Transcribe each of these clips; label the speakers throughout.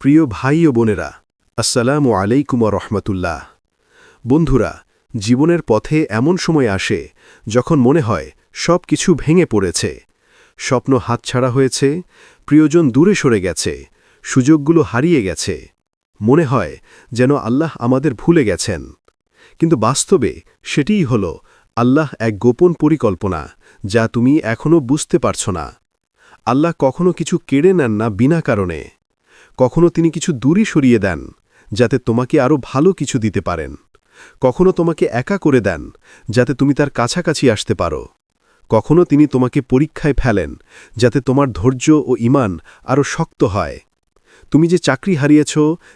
Speaker 1: প্রিয় ভাই ও বোনেরা, আসসালামু আলাইকুম রহমতুল্লাহ। বন্ধুরা, জীবনের পথে এমন সময় আসে যখন মনে হয় সব কিছু ভেঙে পড়েছে। স্বপ্ন হাতছাড়া হয়েছে, প্রিয়জন দূরে সরে গেছে, সুযোগগুলো হারিয়ে গেছে। মনে হয় যেন আল্লাহ আমাদের ভুলে গেছেন। কিন্তু বাস্তবে সেটিই হল আল্লাহ এক গোপন পরিকল্পনা যা তুমি এখনও বুঝতে পারছ না। আল্লাহ কখনো কিছু কেড়ে নেন না বিনা কারণে। কখনো তিনি কিছু দূরই সরিয়ে দেন, যাতে তোমাকে আরও ভালো কিছু দিতে পারেন। কখনো তোমাকে একা করে দেন, যাতে তুমি তার কাছাকাছি আসতে পারো। কখনো তিনি তোমাকে পরীক্ষায় ফেলেন, যাতে তোমার ধৈর্য ও ইমান আরও শক্ত হয়। তুমি যে চাকরি হারিয়েছ,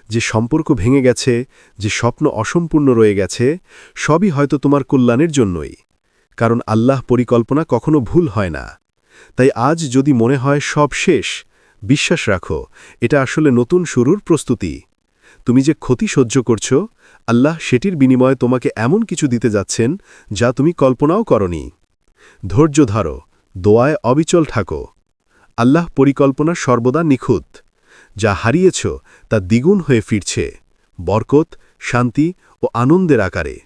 Speaker 1: যে সম্পর্ক ভেঙে গেছে, যে স্বপ্ন অসম্পূর্ণ রয়ে গেছে, সবই হয়তো তোমার কল্যাণের জন্যই, কারণ আল্লাহ পরিকল্পনা কখনো ভুল হয় না। তাই আজ যদি মনে হয় সব শেষ বিশ্বাস রাখো, এটা আসলে নতুন শুরুর প্রস্তুতি। তুমি যে ক্ষতি সহ্য করছ, আল্লাহ সেটির বিনিময়ে তোমাকে এমন কিছু দিতে যাচ্ছেন যা তুমি কল্পনাও করনি। ধৈর্য ধরো, দোয়ায় অবিচল থাকো। আল্লাহ পরিকল্পনা সর্বদা নিখুঁত। যা হারিয়েছ, তা দ্বিগুণ হয়ে ফিরছে। বরকত, শান্তি ও আনন্দের আকারে।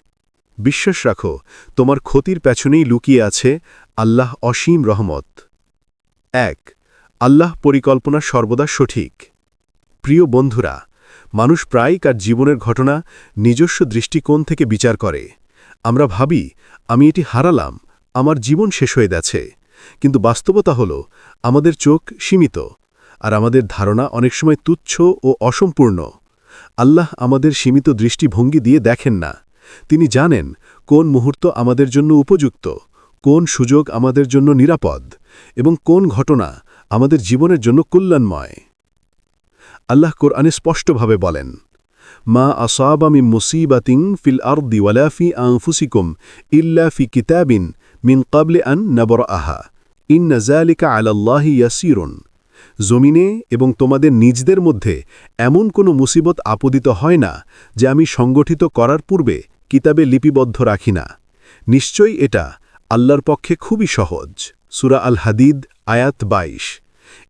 Speaker 1: বিশ্বাস রাখো, তোমার ক্ষতির পেছনেই লুকিয়ে আছে আল্লাহ অসীম রহমত। এক আল্লাহ পরিকল্পনা সর্বদা সঠিক। প্রিয় বন্ধুরা, মানুষ প্রায়ই কার জীবনের ঘটনা নিজস্ব দৃষ্টিকোণ থেকে বিচার করে। আমরা ভাবি, আমি এটি হারালাম, আমার জীবন শেষ হয়ে গেছে। কিন্তু বাস্তবতা হল, আমাদের চোখ সীমিত, আর আমাদের ধারণা অনেক সময় তুচ্ছ ও অসম্পূর্ণ। আল্লাহ আমাদের সীমিত দৃষ্টিভঙ্গি দিয়ে দেখেন না। তিনি জানেন কোন মুহূর্ত আমাদের জন্য উপযুক্ত, কোন সুযোগ আমাদের জন্য নিরাপদ, এবং কোন ঘটনা আমাদের জীবনের জন্য কল্যাণময়। আল্লাহ কোরআনে স্পষ্টভাবে বলেন, মা আসাবামি মুসিবাতিং ফিল আরদি ওয়ালাফি আংফুসিকুম ইল্লা ফি কিতাবিন মিন কাবলে আন নবর আহা ইন নজালিকা আলাল্লাহি ইয়াসিরুন। জমিনে এবং তোমাদের নিজদের মধ্যে এমন কোনো মুসিবত আপদিত হয় না যে আমি সংগঠিত করার পূর্বে কিতাবে লিপিবদ্ধ রাখি না। নিশ্চয়ই এটা আল্লাহর পক্ষে খুবই সহজ। সুরা আল হাদিদ আয়াত বাইশ।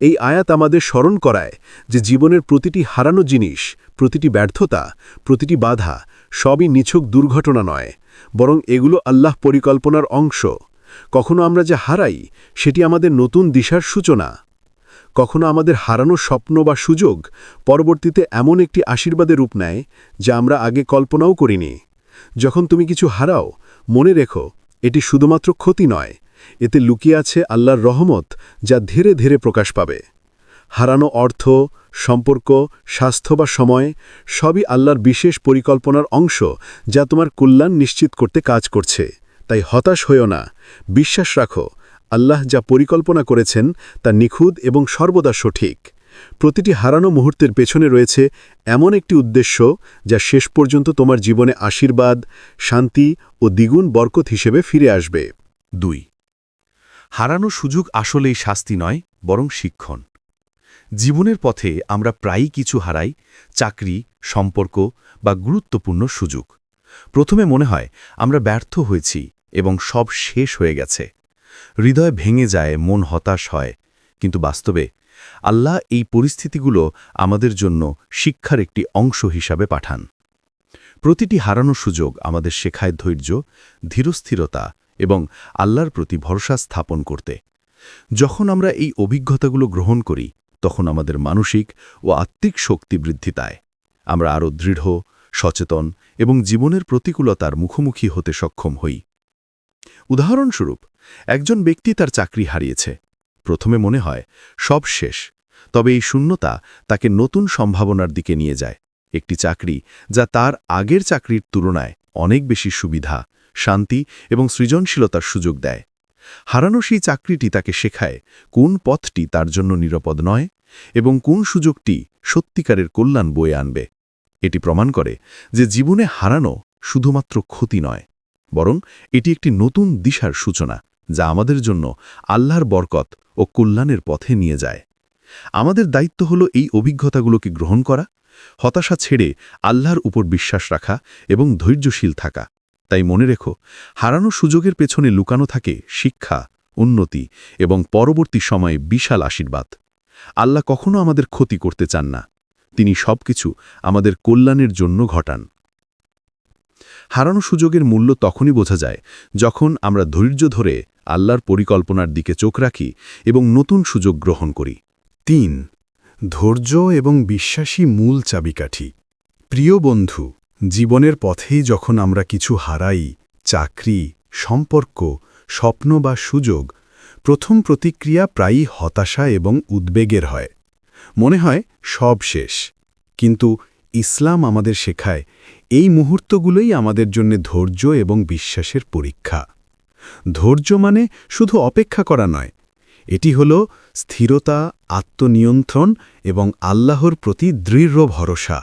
Speaker 1: এই আয়াত আমাদের স্মরণ করায় যে জীবনের প্রতিটি হারানো জিনিস, প্রতিটি ব্যর্থতা, প্রতিটি বাধা সবই নিছক দুর্ঘটনা নয়, বরং এগুলো আল্লাহ পরিকল্পনার অংশ। কখনো আমরা যা হারাই, সেটি আমাদের নতুন দিশার সূচনা। কখনো আমাদের হারানো স্বপ্ন বা সুযোগ পরবর্তীতে এমন একটি আশীর্বাদের রূপ নেয় যা আমরা আগে কল্পনাও করিনি। যখন তুমি কিছু হারাও, মনে রেখো, এটি শুধুমাত্র ক্ষতি নয় এতে লুকিয়ে আছে আল্লাহর রহমত, যা ধীরে ধীরে প্রকাশ পাবে। হারানো অর্থ, সম্পর্ক, স্বাস্থ্য বা সময়, সবই আল্লাহর বিশেষ পরিকল্পনার অংশ, যা তোমার কল্যাণ নিশ্চিত করতে কাজ করছে। তাই হতাশ হইও না। বিশ্বাস রাখো, আল্লাহ যা পরিকল্পনা করেছেন, তা নিখুঁত এবং সর্বদা সঠিক। প্রতিটি হারানো মুহূর্তের পেছনে রয়েছে এমন একটি উদ্দেশ্য, যা শেষ পর্যন্ত তোমার জীবনে আশীর্বাদ, শান্তি ও দ্বিগুণ বরকত হিসেবে ফিরে আসবে।
Speaker 2: দুই হারানো সুযোগ আসলেই শাস্তি নয়, বরং শিক্ষণ। জীবনের পথে আমরা প্রায়ই কিছু হারাই, চাকরি, সম্পর্ক বা গুরুত্বপূর্ণ সুযোগ। প্রথমে মনে হয়, আমরা ব্যর্থ হয়েছি এবং সব শেষ হয়ে গেছে। হৃদয় ভেঙে যায়, মন হতাশ হয়। কিন্তু বাস্তবে, আল্লাহ এই পরিস্থিতিগুলো আমাদের জন্য শিক্ষার একটি অংশ হিসাবে পাঠান। প্রতিটি হারানো সুযোগ আমাদের শেখায় ধৈর্য, ধীরস্থিরতা এবং আল্লাহর প্রতি ভরসা স্থাপন করতে। যখন আমরা এই অভিজ্ঞতাগুলো গ্রহণ করি, তখন আমাদের মানসিক ও আত্মিক শক্তি বৃদ্ধি পায়। আমরা আরও দৃঢ়, সচেতন এবং জীবনের প্রতিকূলতার মুখোমুখি হতে সক্ষম হই। উদাহরণস্বরূপ, একজন ব্যক্তি তার চাকরি হারিয়েছে। প্রথমে মনে হয়, সব শেষ, তবে এই শূন্যতা তাকে নতুন সম্ভাবনার দিকে নিয়ে যায়। একটি চাকরি যা তার আগের চাকরির তুলনায় অনেক বেশি সুবিধা শান্তি এবং সৃজনশীলতার সুযোগ দেয়। হারানো সেই চাকরিটি তাকে শেখায় কোন পথটি তার জন্য নিরাপদ নয় এবং কোন সুযোগটি সত্যিকারের কল্যাণ বয়ে আনবে। এটি প্রমাণ করে যে জীবনে হারানো শুধুমাত্র ক্ষতি নয়, বরং এটি একটি নতুন দিশার সূচনা যা আমাদের জন্য আল্লাহর বরকত ও কল্যাণের পথে নিয়ে যায়। আমাদের দায়িত্ব হল এই অভিজ্ঞতাগুলোকে গ্রহণ করা, হতাশা ছেড়ে আল্লাহর উপর বিশ্বাস রাখা এবং ধৈর্যশীল থাকা। তাই মনে রেখো হারানো সুযোগের পেছনে লুকানো থাকে শিক্ষা, উন্নতি এবং পরবর্তী সময়ে বিশাল আশীর্বাদ। আল্লাহ কখনো আমাদের ক্ষতি করতে চান না। তিনি সবকিছু আমাদের কল্যাণের জন্য ঘটান। হারানো সুযোগের মূল্য তখনই বোঝা যায় যখন আমরা ধৈর্য ধরে আল্লাহর পরিকল্পনার দিকে চোখ রাখি এবং নতুন সুযোগ গ্রহণ করি।
Speaker 1: তিন, ধৈর্য এবং বিশ্বাসী মূল চাবিকাঠি। প্রিয় বন্ধু জীবনের পথেই যখন আমরা কিছু হারাই, চাকরি, সম্পর্ক, স্বপ্ন বা সুযোগ, প্রথম প্রতিক্রিয়া প্রায়ই হতাশা এবং উদ্বেগের হয়। মনে হয়, সব শেষ। কিন্তু ইসলাম আমাদের শেখায়, এই মুহূর্তগুলোই আমাদের জন্য ধৈর্য এবং বিশ্বাসের পরীক্ষা। ধৈর্য মানে শুধু অপেক্ষা করা নয়, এটি হল স্থিরতা, আত্মনিয়ন্ত্রণ এবং আল্লাহর প্রতি দৃঢ় ভরসা।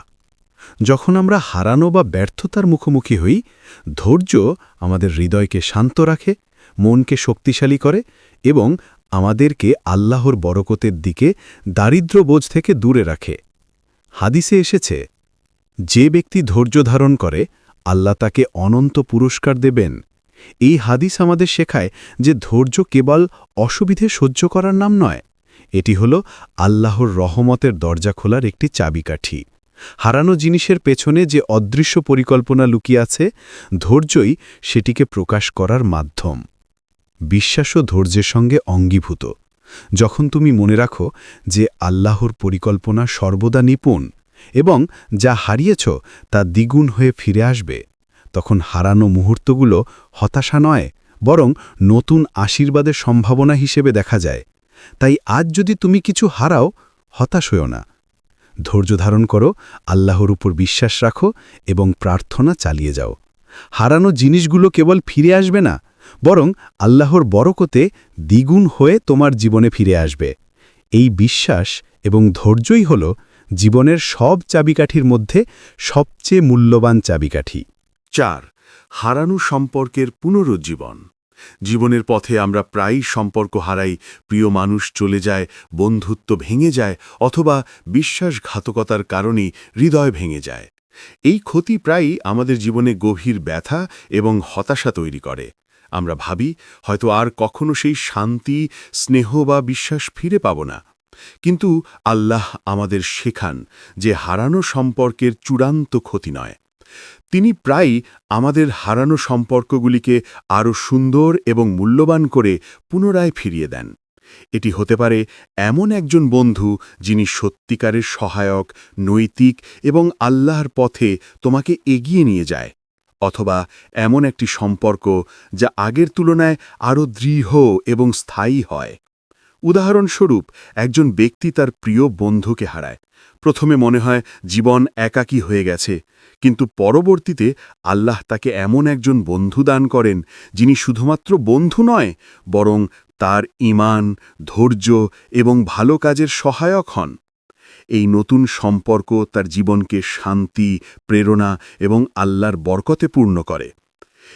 Speaker 1: যখন আমরা হারানো বা ব্যর্থতার মুখোমুখি হই, ধৈর্য আমাদের হৃদয়কে শান্ত রাখে, মনকে শক্তিশালী করে এবং আমাদেরকে আল্লাহর বরকতের দিকে দারিদ্র বোঝ থেকে দূরে রাখে। হাদিসে এসেছে, যে ব্যক্তি ধৈর্য ধারণ করে, আল্লাহ তাকে অনন্ত পুরস্কার দেবেন। এই হাদিস আমাদের শেখায় যে ধৈর্য কেবল অসুবিধে সহ্য করার নাম নয়, এটি হল আল্লাহর রহমতের দরজা খোলার একটি চাবিকাঠি। হারানো জিনিসের পেছনে যে অদৃশ্য পরিকল্পনা লুকিয়ে আছে, ধৈর্যই সেটিকে প্রকাশ করার মাধ্যম। বিশ্বাস ও ধৈর্যের সঙ্গে অঙ্গীভূত। যখন তুমি মনে রাখো যে আল্লাহর পরিকল্পনা সর্বদা নিপুণ এবং যা হারিয়েছ তা দ্বিগুণ হয়ে ফিরে আসবে, তখন হারানো মুহূর্তগুলো হতাশা নয়, বরং নতুন আশীর্বাদের সম্ভাবনা হিসেবে দেখা যায়। তাই আজ যদি তুমি কিছু হারাও, হতাশ হও না। ধৈর্য ধারণ করো, আল্লাহর উপর বিশ্বাস রাখো এবং প্রার্থনা চালিয়ে যাও। হারানো জিনিসগুলো কেবল ফিরে আসবে না, বরং আল্লাহর বরকতে দ্বিগুণ হয়ে তোমার জীবনে ফিরে আসবে। এই বিশ্বাস এবং ধৈর্যই হল জীবনের সব চাবিকাঠির মধ্যে সবচেয়ে মূল্যবান চাবিকাঠি।
Speaker 2: চার, হারানো সম্পর্কের পুনরুজ্জীবন। জীবনের পথে আমরা প্রায়ই সম্পর্ক হারাই, প্রিয় মানুষ চলে যায়, বন্ধুত্ব ভেঙে যায় অথবা বিশ্বাসঘাতকতার কারণেই হৃদয় ভেঙে যায়। এই ক্ষতি প্রায়ই আমাদের জীবনে গভীর ব্যথা এবং হতাশা তৈরি করে। আমরা ভাবি, হয়তো আর কখনো সেই শান্তি, স্নেহ বা বিশ্বাস ফিরে পাব না। কিন্তু আল্লাহ আমাদের শেখান যে হারানো সম্পর্কের চূড়ান্ত ক্ষতি নয়। তিনি প্রায়ই আমাদের হারানো সম্পর্কগুলিকে আরও সুন্দর এবং মূল্যবান করে পুনরায় ফিরিয়ে দেন। এটি হতে পারে এমন একজন বন্ধু যিনি সত্যিকারের সহায়ক, নৈতিক এবং আল্লাহর পথে তোমাকে এগিয়ে নিয়ে যায়, অথবা এমন একটি সম্পর্ক যা আগের তুলনায় আরও দৃঢ় এবং স্থায়ী হয়। উদাহরণস্বরূপ, একজন ব্যক্তি তার প্রিয় বন্ধুকে হারায়। প্রথমে মনে হয়, জীবন একাকী হয়ে গেছে। কিন্তু পরবর্তীতে আল্লাহ তাকে এমন একজন বন্ধু দান করেন, যিনি শুধুমাত্র বন্ধু নয়, বরং তার ইমান ধৈর্য এবং ভালো কাজের সহায়ক হন। এই নতুন সম্পর্ক তার জীবনকে শান্তি, প্রেরণা এবং আল্লাহর বরকতে পূর্ণ করে।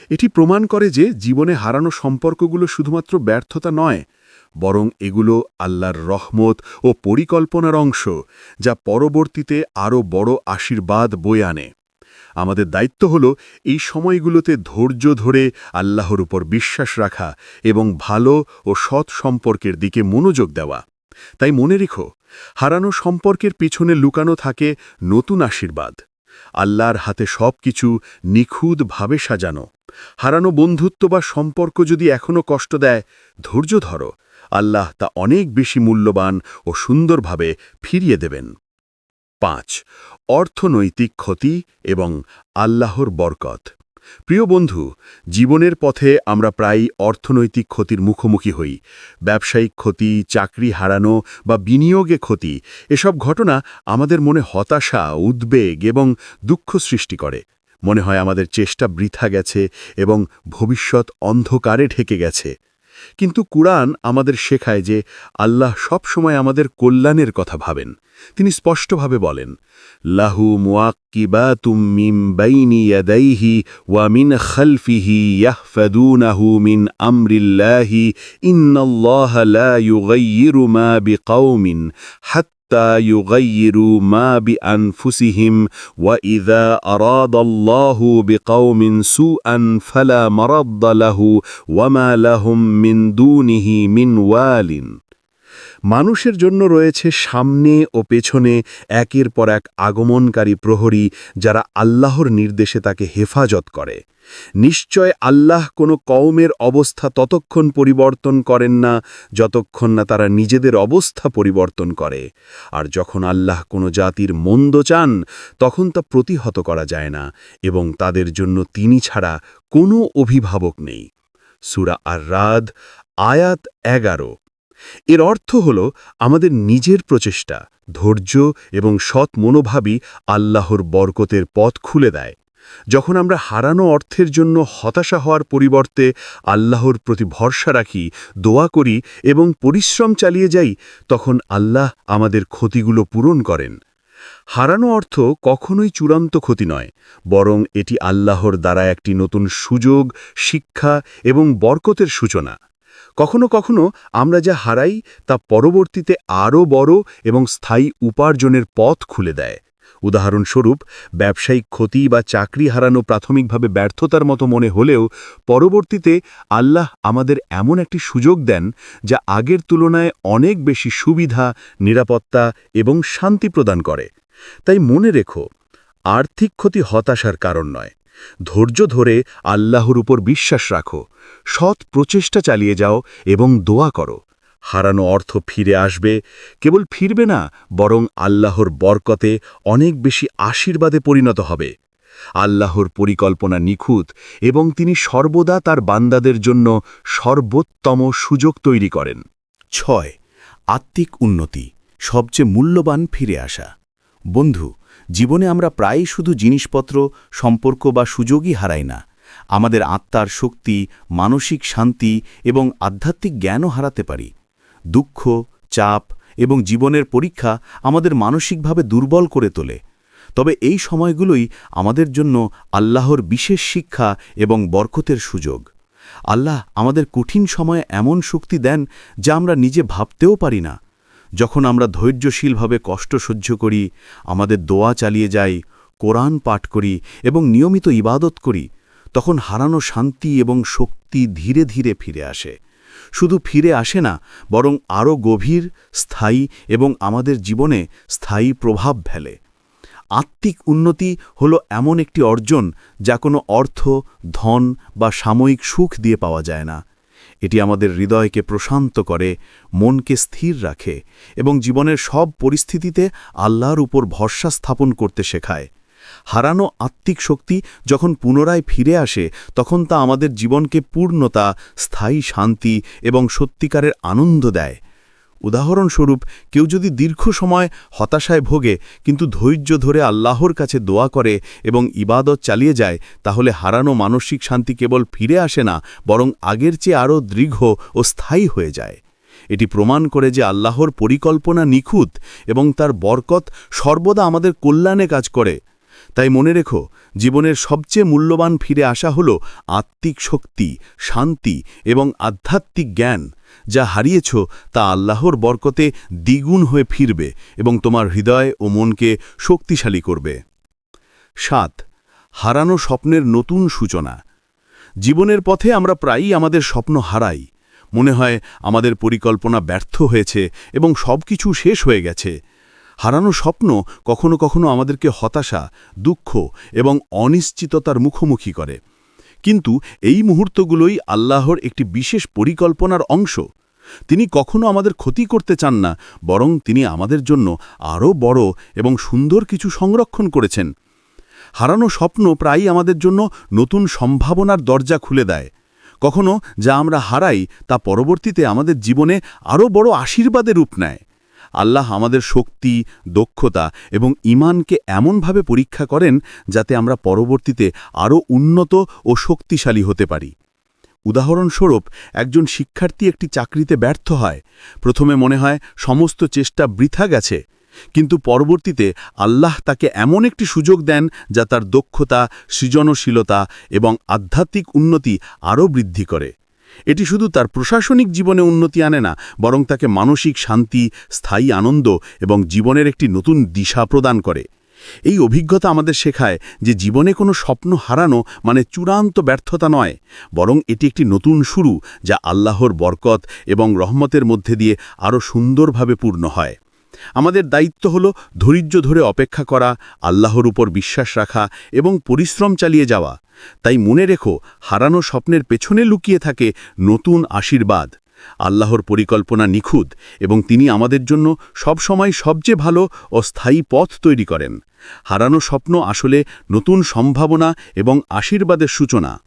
Speaker 2: এটি প্রমাণ করে যে জীবনে হারানো সম্পর্কগুলো শুধুমাত্র ব্যর্থতা নয়, বরং এগুলো আল্লাহর রহমত ও পরিকল্পনার অংশ, যা পরবর্তীতে আরও বড় আশীর্বাদ বয়ে আনে। আমাদের দায়িত্ব হল এই সময়গুলোতে ধৈর্য ধরে আল্লাহর উপর বিশ্বাস রাখা এবং ভালো ও সৎ সম্পর্কের দিকে মনোযোগ দেওয়া। তাই মনে রেখো, হারানো সম্পর্কের পিছনে লুকানো থাকে নতুন আশীর্বাদ। আল্লাহর হাতে সব কিছু নিখুঁতভাবে সাজানো। হারানো বন্ধুত্ব বা সম্পর্ক যদি এখনও কষ্ট দেয়, ধৈর্য ধরো। আল্লাহ তা অনেক বেশি মূল্যবান ও সুন্দরভাবে ফিরিয়ে দেবেন। পাঁচ, অর্থনৈতিক ক্ষতি এবং আল্লাহর বরকত। প্রিয় বন্ধু, জীবনের পথে আমরা প্রায়ই অর্থনৈতিক ক্ষতির মুখোমুখি হই। ব্যবসায়িক ক্ষতি, চাকরি হারানো বা বিনিয়োগে ক্ষতি, এসব ঘটনা আমাদের মনে হতাশা, উদ্বেগ এবং দুঃখ সৃষ্টি করে। মনে হয় আমাদের চেষ্টা বৃথা গেছে এবং ভবিষ্যৎ অন্ধকারে ঢেকে গেছে। কিন্তু কুরআন আমাদের শেখায় যে আল্লাহ সব সময় আমাদের কল্যাণের কথা ভাবেন। তিনি স্পষ্টভাবে বলেন, লাহু মুআক্কিবাতুম মিন বাইনি ইয়াদাইহি ওয়া মিন খালফিহি ইয়াহফাদুনাহু মিন আমরিল্লাহি ইন্নাল্লাহা লা ইউগাইয়িরু মা বিকাউমিন হাত্তা يغيروا ما بأنفسهم وإذا أراد الله بقوم سوءا فلا مرض له وما لهم من دونه من وال.
Speaker 1: মানুষের জন্য রয়েছে সামনে ও পেছনে একের পর এক আগমনকারী প্রহরী যারা আল্লাহর নির্দেশে তাকে হেফাজত করে। নিশ্চয় আল্লাহ কোনো কওমের অবস্থা ততক্ষণ পরিবর্তন করেন না যতক্ষণ না তারা নিজেদের অবস্থা পরিবর্তন করে। আর যখন আল্লাহ কোনো জাতির মন্দ চান, তখন তা প্রতিহত করা যায় না এবং তাদের জন্য তিনি ছাড়া কোনো অভিভাবক নেই। সুরা আর রাদ আয়াত এগারো। এর অর্থ হল আমাদের নিজের প্রচেষ্টা, ধৈর্য এবং সৎ মনোভাবই আল্লাহর বরকতের পথ খুলে দেয়। যখন আমরা হারানো অর্থের জন্য হতাশা হওয়ার পরিবর্তে আল্লাহর প্রতি ভরসা রাখি, দোয়া করি এবং পরিশ্রম চালিয়ে যাই, তখন আল্লাহ আমাদের ক্ষতিগুলো পূরণ করেন। হারানো অর্থ কখনোই চূড়ান্ত ক্ষতি নয়, বরং এটি আল্লাহর দ্বারা একটি নতুন সুযোগ, শিক্ষা এবং বরকতের সূচনা। কখনো কখনো আমরা যা হারাই তা পরবর্তীতে আরও বড় এবং স্থায়ী উপার্জনের পথ খুলে দেয়। উদাহরণস্বরূপ, ব্যবসায়িক ক্ষতি বা চাকরি হারানো প্রাথমিকভাবে ব্যর্থতার মতো মনে হলেও পরবর্তীতে আল্লাহ আমাদের এমন একটি সুযোগ দেন যা আগের তুলনায় অনেক বেশি সুবিধা, নিরাপত্তা এবং শান্তি প্রদান করে। তাই মনে রেখো, আর্থিক ক্ষতি হতাশার কারণ নয়। ধৈর্য ধরে আল্লাহর উপর বিশ্বাস রাখো, সৎ প্রচেষ্টা চালিয়ে যাও এবং দোয়া করো। হারানো অর্থ ফিরে আসবে, কেবল ফিরবে না, বরং আল্লাহর বরকতে অনেক বেশি আশীর্বাদে পরিণত হবে। আল্লাহর পরিকল্পনা নিখুঁত এবং তিনি সর্বদা তার বান্দাদের জন্য সর্বোত্তম সুযোগ তৈরি করেন।
Speaker 2: ছয়, আত্মিক উন্নতি, সবচেয়ে মূল্যবান ফিরে আসা। বন্ধু জীবনে আমরা প্রায়ই শুধু জিনিসপত্র, সম্পর্ক বা সুযোগই হারাই না। আমাদের আত্মার শক্তি, মানসিক শান্তি এবং আধ্যাত্মিক জ্ঞানও হারাতে পারি। দুঃখ, চাপ এবং জীবনের পরীক্ষা আমাদের মানসিকভাবে দুর্বল করে তোলে। তবে এই সময়গুলোই আমাদের জন্য আল্লাহর বিশেষ শিক্ষা এবং বরকতের সুযোগ। আল্লাহ আমাদের কঠিন সময়ে এমন শক্তি দেন যা আমরা নিজে ভাবতেও পারি না। যখন আমরা ধৈর্যশীলভাবে কষ্ট সহ্য করি, আমাদের দোয়া চালিয়ে যাই, কোরআন পাঠ করি এবং নিয়মিত ইবাদত করি, তখন হারানো শান্তি এবং শক্তি ধীরে ধীরে ফিরে আসে। শুধু ফিরে আসে না, বরং আরও গভীর, স্থায়ী এবং আমাদের জীবনে স্থায়ী প্রভাব ফেলে। আত্মিক উন্নতি হল এমন একটি অর্জন যা কোনো অর্থ, ধন বা সাময়িক সুখ দিয়ে পাওয়া যায় না। এটি আমাদের হৃদয়কে প্রশান্ত করে, মনকে স্থির রাখে এবং জীবনের সব পরিস্থিতিতে আল্লাহর উপর ভরসা স্থাপন করতে শেখায়। হারানো আত্মিক শক্তি যখন পুনরায় ফিরে আসে, তখন তা আমাদের জীবনকে পূর্ণতা, স্থায়ী শান্তি এবং সত্যিকারের আনন্দ দেয়। উদাহরণস্বরূপ, কেউ যদি দীর্ঘ সময় হতাশায় ভোগে, কিন্তু ধৈর্য ধরে আল্লাহর কাছে দোয়া করে এবং ইবাদত চালিয়ে যায়, তাহলে হারানো মানসিক শান্তি কেবল ফিরে আসে না, বরং আগের চেয়ে আরও দীর্ঘ ও স্থায়ী হয়ে যায়। এটি প্রমাণ করে যে আল্লাহর পরিকল্পনা নিখুঁত এবং তার বরকত সর্বদা আমাদের কল্যাণে কাজ করে। তাই মনে রেখো, জীবনের সবচেয়ে মূল্যবান ফিরে আসা হল আত্মিক শক্তি, শান্তি এবং আধ্যাত্মিক জ্ঞান, যা হারিয়েছ তা আল্লাহর বরকতে দ্বিগুণ হয়ে ফিরবে এবং তোমার হৃদয় ও মনকে শক্তিশালী করবে। সাত, হারানো স্বপ্নের নতুন সূচনা। জীবনের পথে আমরা প্রায়ই আমাদের স্বপ্ন হারাই। মনে হয় আমাদের পরিকল্পনা ব্যর্থ হয়েছে এবং সব কিছু শেষ হয়ে গেছে। হারানো স্বপ্ন কখনো কখনো আমাদেরকে হতাশা, দুঃখ এবং অনিশ্চিততার মুখোমুখি করে। কিন্তু এই মুহূর্তগুলোই আল্লাহর একটি বিশেষ পরিকল্পনার অংশ। তিনি কখনো আমাদের ক্ষতি করতে চান না, বরং তিনি আমাদের জন্য আরও বড় এবং সুন্দর কিছু সংরক্ষণ করেছেন। হারানো স্বপ্ন প্রায়ই আমাদের জন্য নতুন সম্ভাবনার দরজা খুলে দেয়। কখনো যা আমরা হারাই তা পরবর্তীতে আমাদের জীবনে আরও বড় আশীর্বাদের রূপ নেয়। আল্লাহ আমাদের শক্তি, দক্ষতা এবং ইমানকে এমনভাবে পরীক্ষা করেন যাতে আমরা পরবর্তীতে আরও উন্নত ও শক্তিশালী হতে পারি। উদাহরণস্বরূপ, একজন শিক্ষার্থী একটি চাকরিতে ব্যর্থ হয়। প্রথমে মনে হয় সমস্ত চেষ্টা বৃথা গেছে। কিন্তু পরবর্তীতে আল্লাহ তাকে এমন একটি সুযোগ দেন যা তার দক্ষতা, সৃজনশীলতা এবং আধ্যাত্মিক উন্নতি আরও বৃদ্ধি করে। এটি শুধু তার প্রশাসনিক জীবনে উন্নতি আনে না, বরং তাকে মানসিক শান্তি, স্থায়ী আনন্দ এবং জীবনের একটি নতুন দিশা প্রদান করে।
Speaker 3: এই অভিজ্ঞতা আমাদের শেখায় যে জীবনে কোনো স্বপ্ন হারানো মানে চূড়ান্ত ব্যর্থতা নয়, বরং এটি একটি নতুন শুরু যা আল্লাহর বরকত এবং রহমতের মধ্যে দিয়ে আরও সুন্দরভাবে পূর্ণ হয়। আমাদের দায়িত্ব হল ধৈর্য ধরে অপেক্ষা করা, আল্লাহর উপর বিশ্বাস রাখা এবং পরিশ্রম চালিয়ে যাওয়া। তাই মনে রেখো, হারানো স্বপ্নের পেছনে লুকিয়ে থাকে নতুন আশীর্বাদ। আল্লাহর পরিকল্পনা নিখুঁত এবং তিনি আমাদের জন্য সবসময় সবচেয়ে ভালো ও স্থায়ী পথ তৈরি করেন। হারানো স্বপ্ন আসলে নতুন সম্ভাবনা এবং আশীর্বাদের সূচনা।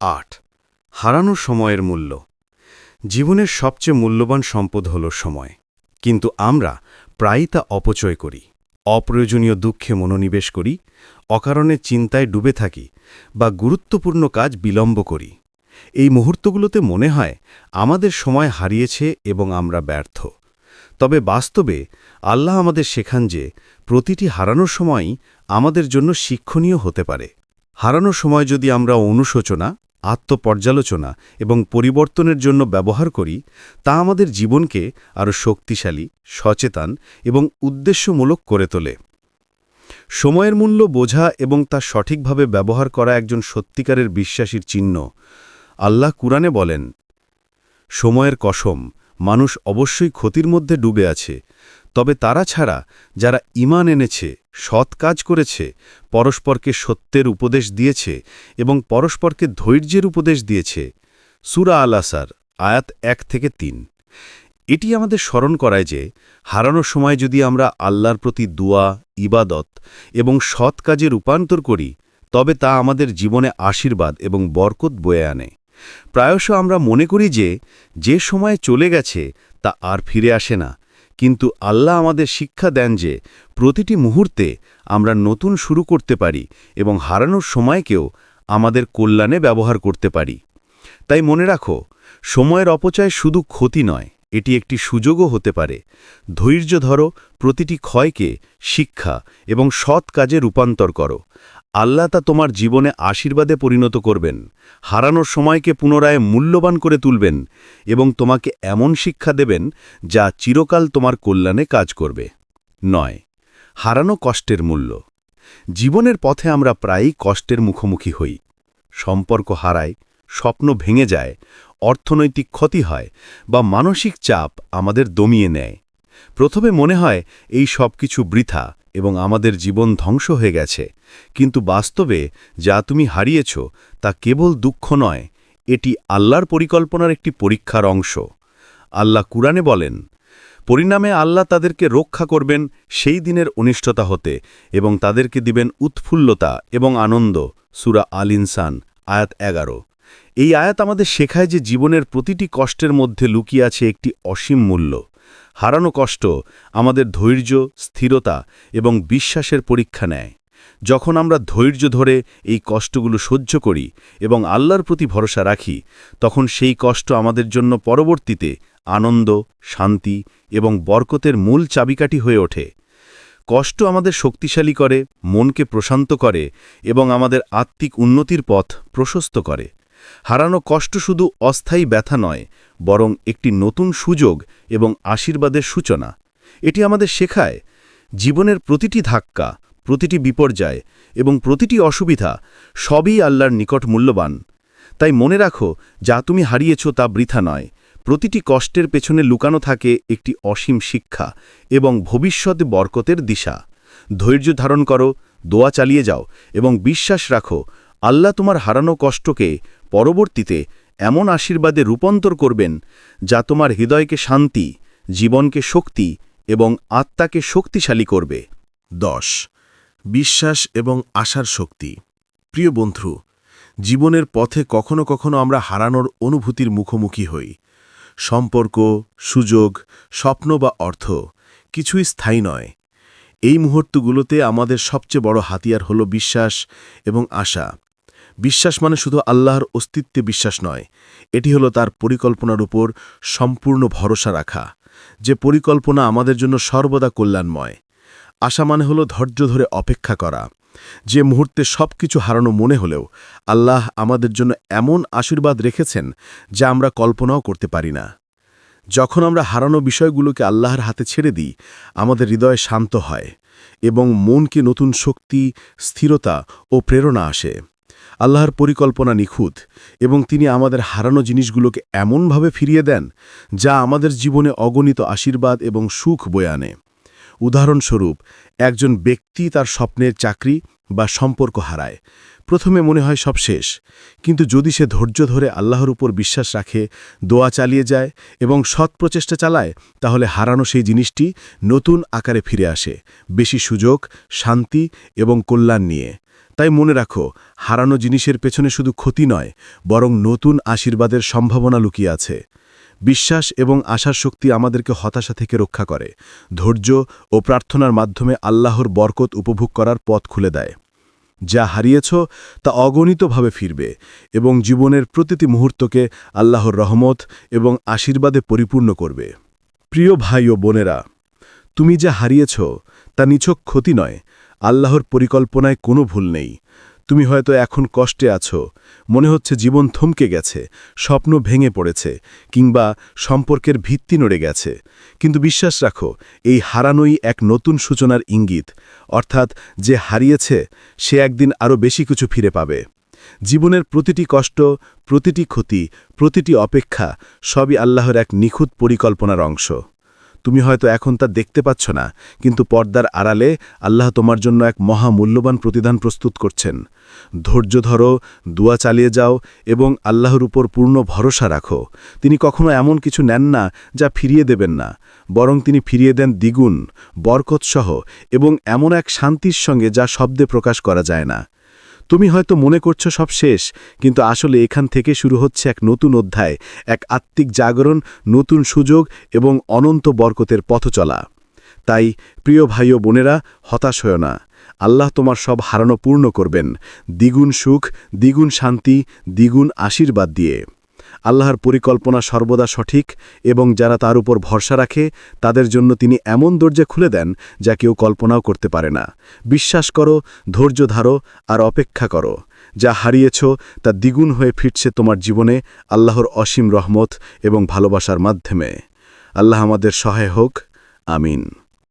Speaker 2: আট। হারানো সময়ের মূল্য। জীবনের সবচেয়ে মূল্যবান সম্পদ হল সময়। কিন্তু আমরা প্রায়ই তা অপচয় করি, অপ্রয়োজনীয় দুঃখে মনোনিবেশ করি, অকারণে চিন্তায় ডুবে থাকি বা গুরুত্বপূর্ণ কাজ বিলম্ব করি। এই মুহূর্তগুলোতে মনে হয় আমাদের সময় হারিয়েছে এবং আমরা ব্যর্থ। তবে বাস্তবে আল্লাহ আমাদের শেখান যে প্রতিটি হারানোর সময়ই আমাদের জন্য শিক্ষণীয় হতে পারে। হারানো সময় যদি আমরা অনুশোচনা আত্মপর্যালোচনা এবং পরিবর্তনের জন্য ব্যবহার করি, তা আমাদের জীবনকে আরও শক্তিশালী, সচেতন এবং উদ্দেশ্যমূলক করে তোলে। সময়ের মূল্য বোঝা এবং তা সঠিকভাবে ব্যবহার করা একজন সত্যিকারের বিশ্বাসীর চিহ্ন। আল্লাহ কুরআনে বলেন, সময়ের কসম, মানুষ অবশ্যই ক্ষতির মধ্যে ডুবে আছে তবে তারা ছাড়া যারা ইমান এনেছে, সৎ কাজ করেছে, পরস্পরকে সত্যের উপদেশ দিয়েছে এবং পরস্পরকে ধৈর্যের উপদেশ দিয়েছে, সুরা আল আসার আয়াত এক থেকে তিন। এটি আমাদের স্মরণ করায় যে, হারানোর সময় যদি আমরা আল্লাহর প্রতি দুয়া, ইবাদত এবং সৎ কাজে রূপান্তর করি, তবে তা আমাদের জীবনে আশীর্বাদ এবং বরকত বয়ে আনে। প্রায়শ আমরা মনে করি যে যে সময় চলে গেছে তা আর ফিরে আসে না কিন্তু আল্লাহ আমাদের শিক্ষা দেন যে প্রতিটি মুহূর্তে আমরা নতুন শুরু করতে পারি এবং হারানোর সময়কেও আমাদের কল্যাণে ব্যবহার করতে পারি। তাই মনে রাখো, সময়ের অপচয় শুধু ক্ষতি নয়, এটি একটি সুযোগও হতে পারে। ধৈর্য ধরো, প্রতিটি ক্ষয়কে শিক্ষা এবং সৎ কাজে রূপান্তর করো। আল্লাহ তা তোমার জীবনে আশীর্বাদে পরিণত করবেন, হারানোর সময়কে পুনরায় মূল্যবান করে তুলবেন এবং তোমাকে এমন শিক্ষা দেবেন যা চিরকাল তোমার কল্যাণে কাজ করবে। নয়, হারানো কষ্টের মূল্য। জীবনের পথে আমরা প্রায়ই কষ্টের মুখোমুখি হই। সম্পর্ক হারায়, স্বপ্ন ভেঙে যায়, অর্থনৈতিক ক্ষতি হয় বা মানসিক চাপ আমাদের দমিয়ে নেয়। প্রথমে মনে হয় এই সব কিছু বৃথা এবং আমাদের জীবন ধ্বংস হয়ে গেছে। কিন্তু বাস্তবে যা তুমি হারিয়েছ, তা কেবল দুঃখ নয়, এটি আল্লাহর পরিকল্পনার একটি পরীক্ষার অংশ। আল্লাহ কুরআনে বলেন, পরিণামে আল্লাহ তাদেরকে রক্ষা করবেন সেই দিনের অনিষ্টতা হতে এবং তাদেরকে দিবেন উৎফুল্লতা এবং আনন্দ। সুরা আল ইনসান, আয়াত এগারো। এই আয়াত আমাদের শেখায় যে জীবনের প্রতিটি কষ্টের মধ্যে লুকিয়ে আছে একটি অসীম মূল্য। হারানো কষ্ট আমাদের ধৈর্য, স্থিরতা এবং বিশ্বাসের পরীক্ষা নেয়। যখন আমরা ধৈর্য ধরে এই কষ্টগুলো সহ্য করি এবং আল্লাহর প্রতি ভরসা রাখি, তখন সেই কষ্ট আমাদের জন্য পরবর্তীতে আনন্দ, শান্তি এবং বরকতের মূল চাবিকাঠি হয়ে ওঠে। কষ্ট আমাদের শক্তিশালী করে, মনকে প্রশান্ত করে এবং আমাদের আত্মিক উন্নতির পথ প্রশস্ত করে। হারানো কষ্ট শুধু অস্থায়ী ব্যথা নয়, বরং একটি নতুন সুযোগ এবং আশীর্বাদের সূচনা। এটি আমাদের শেখায়, জীবনের প্রতিটি ধাক্কা, প্রতিটি বিপর্যয় এবং প্রতিটি অসুবিধা সবই আল্লাহর নিকট মূল্যবান। তাই মনে রাখো, যা তুমি হারিয়েছ তা বৃথা নয়। প্রতিটি কষ্টের পেছনে লুকানো থাকে একটি অসীম শিক্ষা এবং ভবিষ্যৎ বরকতের দিশা। ধৈর্য ধারণ করো, দোয়া চালিয়ে যাও এবং বিশ্বাস রাখো, আল্লাহ তোমার হারানো কষ্টকে পরবর্তীতে এমন আশীর্বাদে রূপান্তর করবেন যা তোমার হৃদয়কে শান্তি, জীবনকে শক্তি এবং আত্মাকে শক্তিশালী করবে।
Speaker 3: দশ, বিশ্বাস এবং আশার শক্তি। প্রিয় বন্ধু, জীবনের পথে কখনো কখনো আমরা হারানোর অনুভূতির মুখোমুখি হই। সম্পর্ক, সুযোগ, স্বপ্ন বা অর্থ কিছুই স্থায়ী নয়। এই মুহূর্তগুলোতে আমাদের সবচেয়ে বড় হাতিয়ার হল বিশ্বাস এবং আশা। বিশ্বাস মানে শুধু আল্লাহর অস্তিত্বে বিশ্বাস নয়, এটি হলো তার পরিকল্পনার উপর সম্পূর্ণ ভরসা রাখা, যে পরিকল্পনা আমাদের জন্য সর্বদা কল্যাণময়। আশা মানে হলো ধৈর্য ধরে অপেক্ষা করা, যে মুহূর্তে সব কিছু হারানো মনে হলেও আল্লাহ আমাদের জন্য এমন আশীর্বাদ রেখেছেন যা আমরা কল্পনাও করতে পারি না। যখন আমরা হারানো বিষয়গুলোকে আল্লাহর হাতে ছেড়ে দিই, আমাদের হৃদয় শান্ত হয় এবং মনকে নতুন শক্তি, স্থিরতা ও প্রেরণা আসে। আল্লাহর পরিকল্পনা নিখুঁত এবং তিনি আমাদের হারানো জিনিসগুলোকে এমনভাবে ফিরিয়ে দেন যা আমাদের জীবনে অগণিত আশীর্বাদ এবং সুখ বয়ে আনে। উদাহরণস্বরূপ, একজন ব্যক্তি তার স্বপ্নের চাকরি বা সম্পর্ক হারায়। প্রথমে মনে হয় সব শেষ। কিন্তু যদি সে ধৈর্য ধরে আল্লাহর উপর বিশ্বাস রাখে, দোয়া চালিয়ে যায় এবং সৎ প্রচেষ্টা চালায়, তাহলে হারানো সেই জিনিসটি নতুন আকারে ফিরে আসে। বেশি সুযোগ, শান্তি এবং কল্যাণ নিয়ে। তাই মনে রাখো, হারানো জিনিসের পেছনে শুধু ক্ষতি নয়, বরং নতুন আশীর্বাদের সম্ভাবনা লুকিয়ে আছে। বিশ্বাস এবং আশার শক্তি আমাদেরকে হতাশা থেকে রক্ষা করে। ধৈর্য ও প্রার্থনার মাধ্যমে আল্লাহর বরকত উপভোগ করার পথ খুলে দেয়। যা হারিয়েছ, তা অগণিতভাবে ফিরবে এবং জীবনের প্রতিটি মুহূর্তকে আল্লাহর রহমত এবং আশীর্বাদে পরিপূর্ণ করবে। প্রিয় ভাই ও বোনেরা, তুমি যা হারিয়েছ, তা নিছক ক্ষতি নয় আল্লাহর পরিকল্পনায় কোনো ভুল নেই। তুমি হয়তো এখন কষ্টে আছো। মনে হচ্ছে জীবন থমকে গেছে, স্বপ্ন ভেঙে পড়েছে, কিংবা সম্পর্কের ভিত্তি নড়ে গেছে। কিন্তু বিশ্বাস রাখো, এই হারানোই এক নতুন সূচনার ইঙ্গিত। অর্থাৎ যে হারিয়েছে, সে একদিন আরও বেশি কিছু ফিরে পাবে। জীবনের প্রতিটি কষ্ট, প্রতিটি ক্ষতি, প্রতিটি অপেক্ষা সবই আল্লাহর এক নিখুঁত পরিকল্পনার অংশ। তুমি হয়তো এখন তা দেখতে পাচ্ছ না, কিন্তু পর্দার আড়ালে আল্লাহ তোমার জন্য এক মহা মূল্যবান প্রতিদান প্রস্তুত করছেন। ধৈর্য ধরো, দুয়া চালিয়ে যাও এবং আল্লাহর উপর পূর্ণ ভরসা রাখো। তিনি কখনো এমন কিছু নেন না যা ফিরিয়ে দেবেন না, বরং তিনি ফিরিয়ে দেন দ্বিগুণ, বরকতসহ এবং এমন এক শান্তির সঙ্গে যা শব্দে প্রকাশ করা যায় না। তুমি হয়তো মনে করছ সব শেষ, কিন্তু আসলে এখান থেকে শুরু হচ্ছে এক নতুন অধ্যায়, এক আত্মিক জাগরণ, নতুন সুযোগ এবং অনন্ত বরকতের পথ চলা। তাই, প্রিয় ভাই ও বোনেরা, হতাশ হয় না। আল্লাহ তোমার সব হারানো পূর্ণ করবেন। দ্বিগুণ সুখ, দ্বিগুণ শান্তি, দ্বিগুণ আশীর্বাদ দিয়ে। আল্লাহর পরিকল্পনা সর্বদা সঠিক এবং যারা তার উপর ভরসা রাখে, তাদের জন্য তিনি এমন দরজা খুলে দেন যা কেউ কল্পনাও করতে পারে না। বিশ্বাস করো, ধৈর্য ধারো আর অপেক্ষা করো। যা হারিয়েছ, তা দ্বিগুণ হয়ে ফিরছে তোমার জীবনে আল্লাহর অসীম রহমত এবং ভালোবাসার মাধ্যমে। আল্লাহ আমাদের সহায় হোক। আমিন।